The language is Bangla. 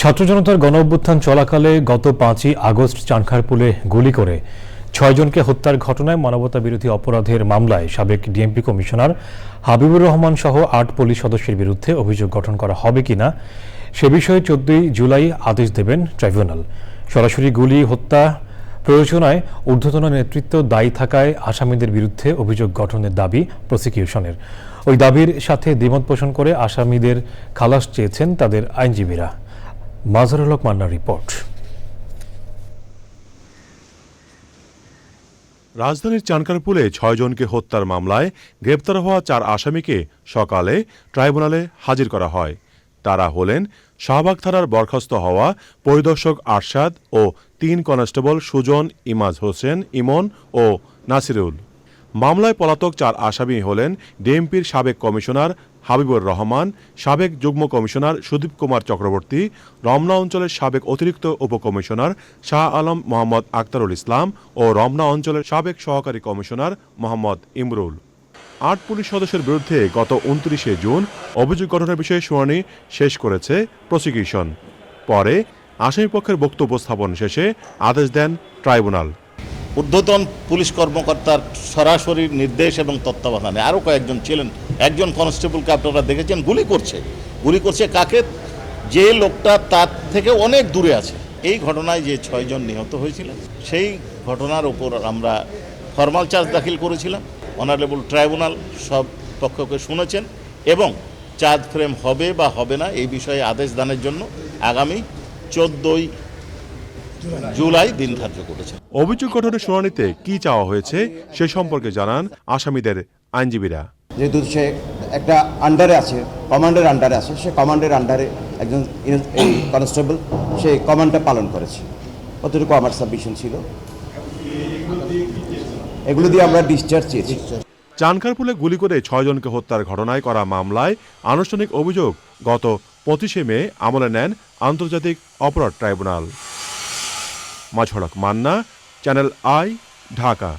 ছাত্র জনতার গণ অভ্যুত্থান চলাকালে গত পাঁচই আগস্ট চানখারপুলে গুলি করে ছয়জনকে হত্যার ঘটনায় মানবতা বিরোধী অপরাধের মামলায় সাবেক ডিএমপি কমিশনার হাবিবুর রহমান সহ আট পুলিশ সদস্যের বিরুদ্ধে অভিযোগ গঠন করা হবে কিনা সে বিষয়ে চোদ্দই জুলাই আদেশ দেবেন ট্রাইব্যুনাল। সরাসরি গুলি, হত্যা প্রয়োজনায় ঊর্ধ্বতন নেতৃত্ব দায়ী থাকায় আসামিদের বিরুদ্ধে অভিযোগ গঠনের দাবি প্রসিকিউশনের। ওই দাবির সাথে দ্বিমত পোষণ করে আসামিদের খালাস চেয়েছেন তাদের আইনজীবীরা। মাজহারুল হক মান্নার রিপোর্ট। রাজধানীর চানকারপুলে ছয়জনকে হত্যার মামলায় গ্রেপ্তার হওয়া চার আসামিকে সকালে ট্রাইব্যুনালে হাজির করা হয়। তারা হলেন শাহবাগ থানার বরখাস্ত হওয়া পরিদর্শক আরশাদ ও তিন কনস্টেবল সুজন, ইমাজ হোসেন, ইমন ও নাসিরুল। মামলায় পলাতক চার আসামি হলেন ডিএমপির সাবেক কমিশনার হাবিবুর রহমান, সাবেক যুগ্ম কমিশনার সুদীপ কুমার চক্রবর্তী, রমনা অঞ্চলের সাবেক অতিরিক্ত উপকমিশনার শাহ আলম মোহাম্মদ আক্তারুল ইসলাম ও রমনা অঞ্চলের সাবেক সহকারী কমিশনার মোহাম্মদ ইমরুল। আট পুলিশ সদস্যের বিরুদ্ধে গত উনত্রিশে জুন অভিযোগ গঠনের বিষয়ে শুনানি শেষ করেছে প্রসিকিউশন। পরে আসামিপক্ষের বক্তব্য স্থাপন শেষে আদেশ দেন ট্রাইব্যুনাল। ঊর্ধ্বতন পুলিশ কর্মকর্তার সরাসরি নির্দেশ এবং তত্ত্বাবধানে। আরও কয়েকজন ছিলেন। একজন কনস্টেবলকে আপনারা দেখেছেন, গুলি করছে। গুলি করছে কাকে? যে লোকটা তার থেকে অনেক দূরে আছে। এই ঘটনায় যে ছয়জন নিহত হয়েছিলেন, সেই ঘটনার উপর আমরা ফর্মাল চার্জ দাখিল করেছিলাম। অনারেবল ট্রাইব্যুনাল সব পক্ষকে শুনেছেন এবং চার্জ ফ্রেম হবে বা হবে না এই বিষয়ে আদেশ দানের জন্য আগামী চোদ্দোই জুলাই দিন ধার্য করেছেন অভিযোগ গঠনের শুনানিতে কি চাওয়া হয়েছে সে সম্পর্কে জানান আসামিদের আইনজীবীরা। যেহেতু সে একটা আন্ডারে আছে কমান্ডের আন্ডারে আছে সে কমান্ডের আন্ডারে একজন কনস্টেবল সে কমান্ডটা পালন করেছে। কতটুকু আমার সাবমিশন ছিল? এগুলো দিয়ে আমরা ডিসচার্জ চেয়েছি। চানখারপুলে গুলি করে ছয়জনকে হত্যার ঘটনায় করা মামলায় আনুষ্ঠানিক অভিযোগ গত পঁচিশে মে আমলে নেন আন্তর্জাতিক অপরাধ ট্রাইব্যুনাল। মাঝড়ক মান্না চ্যানেল আই ঢাকা